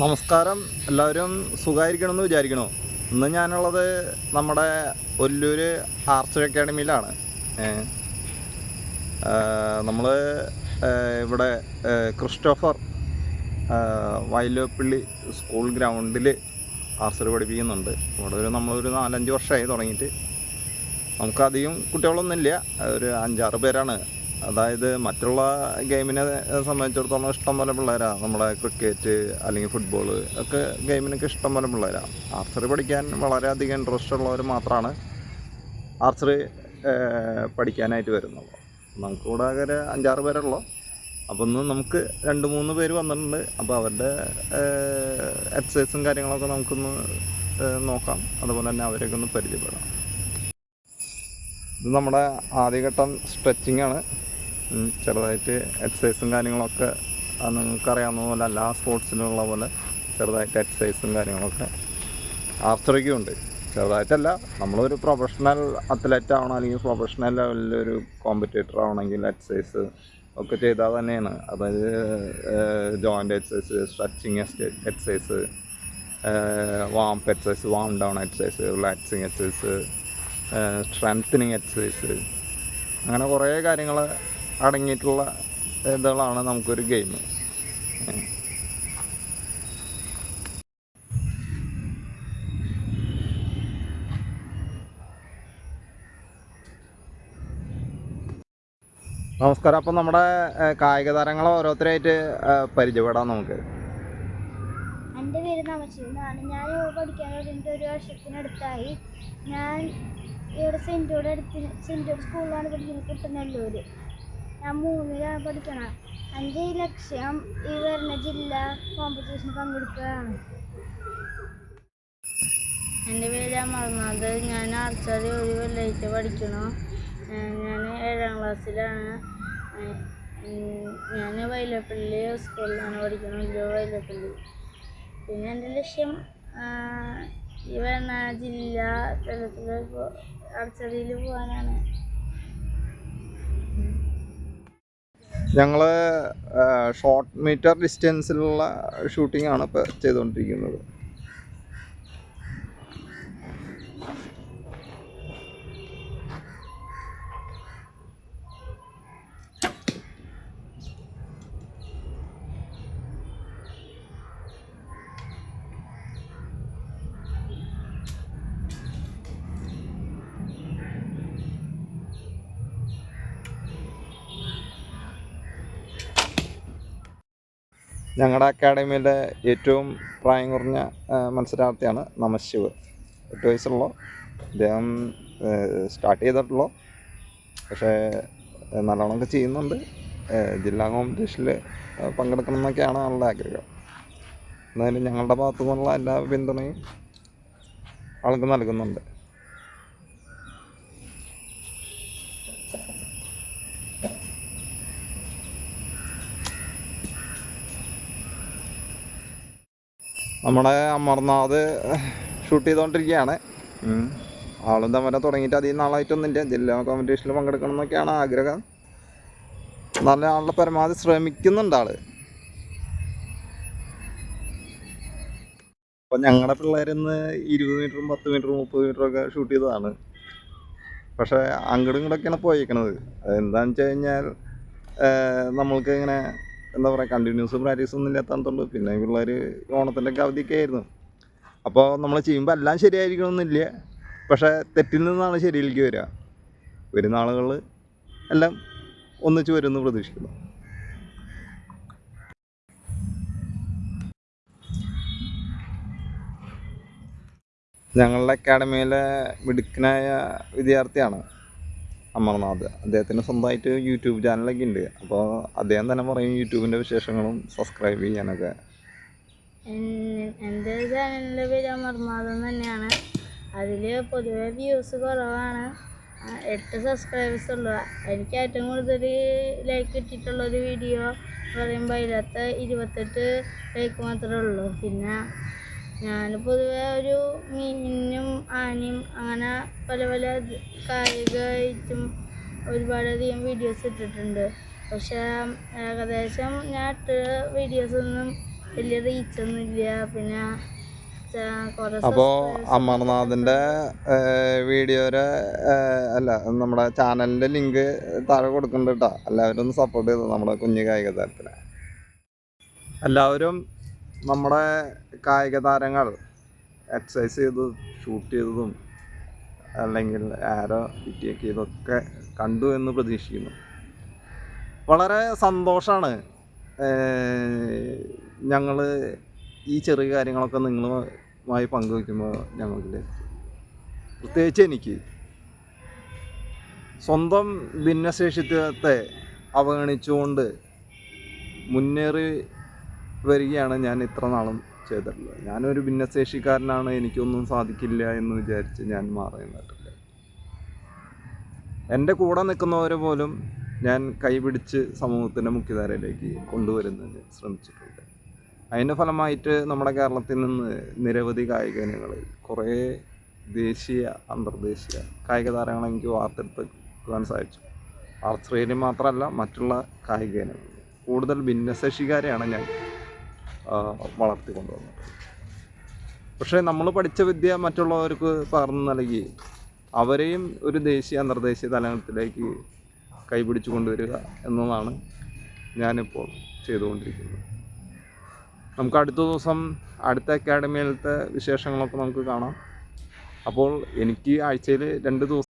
നമസ്കാരം. എല്ലാവരും സുഖമായിരിക്കണമെന്ന് വിചാരിക്കണോ? ഇന്ന് ഞാനുള്ളത് നമ്മുടെ ഒല്ലൂർ ആർട്സ് അക്കാഡമിയിലാണ്. നമ്മൾ ഇവിടെ ക്രിസ്റ്റോഫർ വയലോപ്പള്ളി സ്കൂൾ ഗ്രൗണ്ടിൽ ആർട്സിൽ പഠിപ്പിക്കുന്നുണ്ട്. ഇവിടെ ഒരു നമ്മളൊരു നാലഞ്ച് വർഷമായി തുടങ്ങിയിട്ട്. നമുക്കധികം കുട്ടികളൊന്നുമില്ല. ഒരു അഞ്ചാറ് പേരാണ്. അതായത് മറ്റുള്ള ഗെയിമിനെ സംബന്ധിച്ചിടത്തോളം ഇഷ്ടം പോലെ പിള്ളേരാണ് നമ്മുടെ ക്രിക്കറ്റ് അല്ലെങ്കിൽ ഫുട്ബോൾ ഒക്കെ ഗെയിമിനൊക്കെ ഇഷ്ടം പോലെ പിള്ളേരാണ് ആർച്ചറി പഠിക്കാൻ വളരെയധികം ഇൻട്രസ്റ്റ് ഉള്ളവർ മാത്രമാണ് ആർച്ചറി പഠിക്കാനായിട്ട് വരുന്നുള്ളൂ നമുക്ക് കൂടെ ഒരു അഞ്ചാറ് പേരുള്ളൂ. അപ്പോൾ ഒന്ന് നമുക്ക് രണ്ട് മൂന്ന് പേര് വന്നിട്ടുണ്ട്. അപ്പോൾ അവരുടെ എക്സസൈസും കാര്യങ്ങളൊക്കെ നമുക്കൊന്ന് നോക്കാം. അതുപോലെ തന്നെ അവരെയൊക്കെ ഒന്ന് പരിചയപ്പെടാം. ഇത് നമ്മുടെ ആദ്യഘട്ടം സ്ട്രെച്ചിങ് ആണ്. ചെറുതായിട്ട് എക്സസൈസും കാര്യങ്ങളൊക്കെ നിങ്ങൾക്ക് അറിയാവുന്ന പോലെ എല്ലാ സ്പോർട്സിനുള്ള പോലെ ചെറുതായിട്ട് എക്സസൈസും കാര്യങ്ങളൊക്കെ ആർച്ചറിക്കും ഉണ്ട്. ചെറുതായിട്ടല്ല നമ്മളൊരു പ്രൊഫഷണൽ അത്ലറ്റ് ആവണം അല്ലെങ്കിൽ പ്രൊഫഷണൽ ലെവലിൽ ഒരു കോമ്പറ്റേറ്റർ ആവണമെങ്കിൽ എക്സസൈസ് ഒക്കെ ചെയ്താൽ തന്നെയാണ്. അതായത് joint exercise stretching exercise warm exercise warm down exercise relaxing exercise strengthening exercise അങ്ങനെ കുറേ കാര്യങ്ങൾ അടങ്ങിയിട്ടുള്ള ഇതുകളാണ് നമുക്കൊരു ഗെയിം. നമസ്കാരം. അപ്പം നമ്മുടെ കായിക താരങ്ങളെ ഓരോരുത്തരായിട്ട് പരിചയപ്പെടാം നമുക്ക്. എന്റെ പേര് നമശിവനാണ് ഞാൻ പഠിക്കാൻ തുടങ്ങിയിട്ട് ഒരു വർഷത്തിനടുത്തായി. ഞാൻ ഇവിടെ സെന്റൂടെ അടുത്ത് സെന്റൂർ സ്കൂളിലാണ് പഠിക്കുന്നത് കുട്ടനെല്ലൂർ ഞാൻ മൂന്നിലാണ് പഠിക്കണം. എന്റെ ലക്ഷ്യം ഈ വരുന്ന ജില്ലാ കോമ്പറ്റീഷന് പങ്കെടുക്കുകയാണ്. എന്റെ പേര് അമർനാഥ് ഞാൻ ആർച്ചറി ഒരു കൊല്ലായിട്ട് പഠിക്കണു. ഞാൻ ഏഴാം ക്ലാസ്സിലാണ് ഞാൻ വൈലപ്പള്ളി സ്കൂളിലാണ് പഠിക്കുന്നത് വലിയ വൈലപ്പള്ളി. പിന്നെ എന്റെ ലക്ഷ്യം ഈ വരുന്ന ജില്ലാ തലത്തിൽ ആർച്ചറിയിൽ പോകാനാണ് ഞങ്ങൾ ഷോർട്ട് മീറ്റർ ഡിസ്റ്റൻസിലുള്ള ഷൂട്ടിംഗ് ആണ് ഇപ്പോൾ ചെയ്തുകൊണ്ടിരിക്കുന്നത്. ഞങ്ങളുടെ അക്കാഡമിയിലെ ഏറ്റവും പ്രായം കുറഞ്ഞ മത്സരാർത്ഥിയാണ് നമശിവ്. എട്ട് വയസ്സുള്ള. അദ്ദേഹം സ്റ്റാർട്ട് ചെയ്തിട്ടുള്ളൂ. പക്ഷേ നല്ലോണമൊക്കെ ചെയ്യുന്നുണ്ട്. ജില്ലാ കോമ്പറ്റീഷനിൽ പങ്കെടുക്കണം എന്നൊക്കെയാണ് ആളുടെ ആഗ്രഹം. എന്നാലും ഞങ്ങളുടെ ഭാഗത്തു നിന്നുള്ള എല്ലാ പിന്തുണയും ആൾക്ക് നൽകുന്നുണ്ട്. നമ്മുടെ അമർനാഥ് ഷൂട്ട് ചെയ്തുകൊണ്ടിരിക്കുകയാണ്. ആളും തമ്മിലെ തുടങ്ങിയിട്ട് അധികം നാളായിട്ടൊന്നുമില്ല. ജില്ലാ കോമ്പറ്റീഷനിൽ പങ്കെടുക്കണം എന്നൊക്കെയാണ് ആഗ്രഹം. നല്ല ആളുടെ പരമാവധി ശ്രമിക്കുന്നുണ്ട് ആൾ. അപ്പം ഞങ്ങളുടെ പിള്ളേരിന്ന് ഇരുപത് മീറ്ററും പത്ത് മീറ്ററും മുപ്പത് മീറ്ററും ഒക്കെ ഷൂട്ട് ചെയ്തതാണ്. പക്ഷേ അങ്ങോട്ടും ഇങ്ങോട്ടൊക്കെയാണ് പോയേക്കണത്. എന്താണെന്ന് വെച്ച് കഴിഞ്ഞാൽ നമ്മൾക്ക് ഇങ്ങനെ എന്താ പറയുക കണ്ടിന്യൂസ് പ്രാക്ടീസ് ഒന്നും ഇല്ലാത്തതുകൊണ്ട് പിന്നെ പിള്ളേർ ഓണത്തിന്റെ ഒക്കെ അവധിയൊക്കെ ആയിരുന്നു. അപ്പോൾ നമ്മൾ ചെയ്യുമ്പോൾ എല്ലാം ശരിയായിരിക്കണമെന്നില്ല പക്ഷേ തെറ്റിൽ നിന്നാണ് ശരിയിലേക്ക് വരിക. വരുന്ന ആളുകൾ എല്ലാം ഒന്നിച്ച് വരുമെന്ന് പ്രതീക്ഷിക്കുന്നു. ഞങ്ങളുടെ അക്കാഡമിയിലെ മിടുക്കനായ വിദ്യാർത്ഥിയാണ് അമർനാഥ്. അദ്ദേഹത്തിന് സ്വന്തമായിട്ട് യൂട്യൂബ് ചാനലൊക്കെ ഉണ്ട്. അപ്പോൾ അദ്ദേഹം തന്നെ പറയും യൂട്യൂബിന്റെ വിശേഷങ്ങളും സബ്സ്ക്രൈബ് ചെയ്യാനൊക്കെ. എൻ- എന്റെ ചാനലിന്റെ പേര് അമർനാഥം തന്നെയാണ്. അതിൽ പൊതുവെ വ്യൂസ് കുറവാണ്. എട്ട് സബ്സ്ക്രൈബേഴ്സ് ഉള്ളു. എനിക്ക് ഏറ്റവും കൂടുതൽ ലൈക്ക് കിട്ടിയിട്ടുള്ള ഒരു വീഡിയോ പറയുമ്പോൾ അതിനകത്ത് ഇരുപത്തെട്ട് ലൈക്ക് മാത്രമേ ഉള്ളൂ. പിന്നെ ഞാൻ പൊതുവെ ഒരു മീനും ആനയും അങ്ങനെ പല പല കായികമായിട്ടും ഒരുപാടധികം വീഡിയോസ് ഇട്ടിട്ടുണ്ട്. പക്ഷേ ഏകദേശം ഞാൻ ഇട്ട വീഡിയോസൊന്നും വലിയ റീച്ചൊന്നും ഇല്ല. പിന്നെ അപ്പോ അമർനാഥിന്റെ അപ്പോൾ അമർനാഥിന്റെ വീഡിയോയുടെ അല്ല നമ്മുടെ ചാനലിന്റെ ലിങ്ക് താഴെ കൊടുക്കുന്നുണ്ട് കേട്ടോ എല്ലാവരും ഒന്ന് സപ്പോർട്ട് ചെയ്തു നമ്മുടെ കുഞ്ഞു കായിക താരത്തിനെ. എല്ലാവരും നമ്മുടെ കായിക താരങ്ങൾ എക്സസൈസ് ചെയ്ത് ഷൂട്ട് ചെയ്തതും അല്ലെങ്കിൽ ആരോ കിട്ടിയൊക്കെ കണ്ടു എന്ന് പ്രതീക്ഷിക്കുന്നു. വളരെ സന്തോഷമാണ് ഞങ്ങൾ ഈ ചെറിയ കാര്യങ്ങളൊക്കെ നിങ്ങളുമായി പങ്കുവയ്ക്കുമ്പോൾ ഞങ്ങൾക്ക് പ്രത്യേകിച്ച് എനിക്ക് സ്വന്തം ഭിന്നശേഷിത്വത്തെ അവഗണിച്ചുകൊണ്ട് മുന്നേറി വരികയാണ് ഞാൻ ഇത്ര നാളും ചെയ്തിട്ടുള്ളത്. ഞാനൊരു ഭിന്നശേഷിക്കാരനാണ് എനിക്കൊന്നും സാധിക്കില്ല എന്ന് വിചാരിച്ച് ഞാൻ മാറുന്നിട്ടില്ല എന്റെ കൂടെ നിൽക്കുന്നവരെ പോലും ഞാൻ കൈപിടിച്ച് സമൂഹത്തിന്റെ മുഖ്യധാരയിലേക്ക് കൊണ്ടുവരുന്നതിന് ശ്രമിച്ചിട്ടുണ്ട്. അതിന്റെ ഫലമായിട്ട് നമ്മുടെ കേരളത്തിൽ നിന്ന് നിരവധി കായിക ഇനങ്ങളിൽ കുറേ ദേശീയ അന്തർദേശീയ കായിക താരങ്ങളെ എനിക്ക് സാധിച്ചു. ആർച്ചറിയിൽ മാത്രമല്ല മറ്റുള്ള കായിക ഇനങ്ങളിൽ കൂടുതൽ ഭിന്നശേഷിക്കാരെയാണ് ഞാൻ ആ, വളർത്തിക്കൊണ്ടുവന്നത് പക്ഷേ നമ്മൾ പഠിച്ച വിദ്യ മറ്റുള്ളവർക്ക് പകർന്നു നൽകി അവരെയും ഒരു ദേശീയ അന്തർദേശീയ തലത്തിലേക്ക് കൈപിടിച്ചു കൊണ്ടുവരിക എന്നതാണ് ഞാനിപ്പോൾ ചെയ്തുകൊണ്ടിരിക്കുന്നത്. നമുക്ക് അടുത്ത ദിവസം അടുത്ത അക്കാഡമിയിലത്തെ വിശേഷങ്ങളൊക്കെ നമുക്ക് കാണാം. അപ്പോൾ എനിക്ക് ആഴ്ചയിൽ രണ്ട് ദിവസം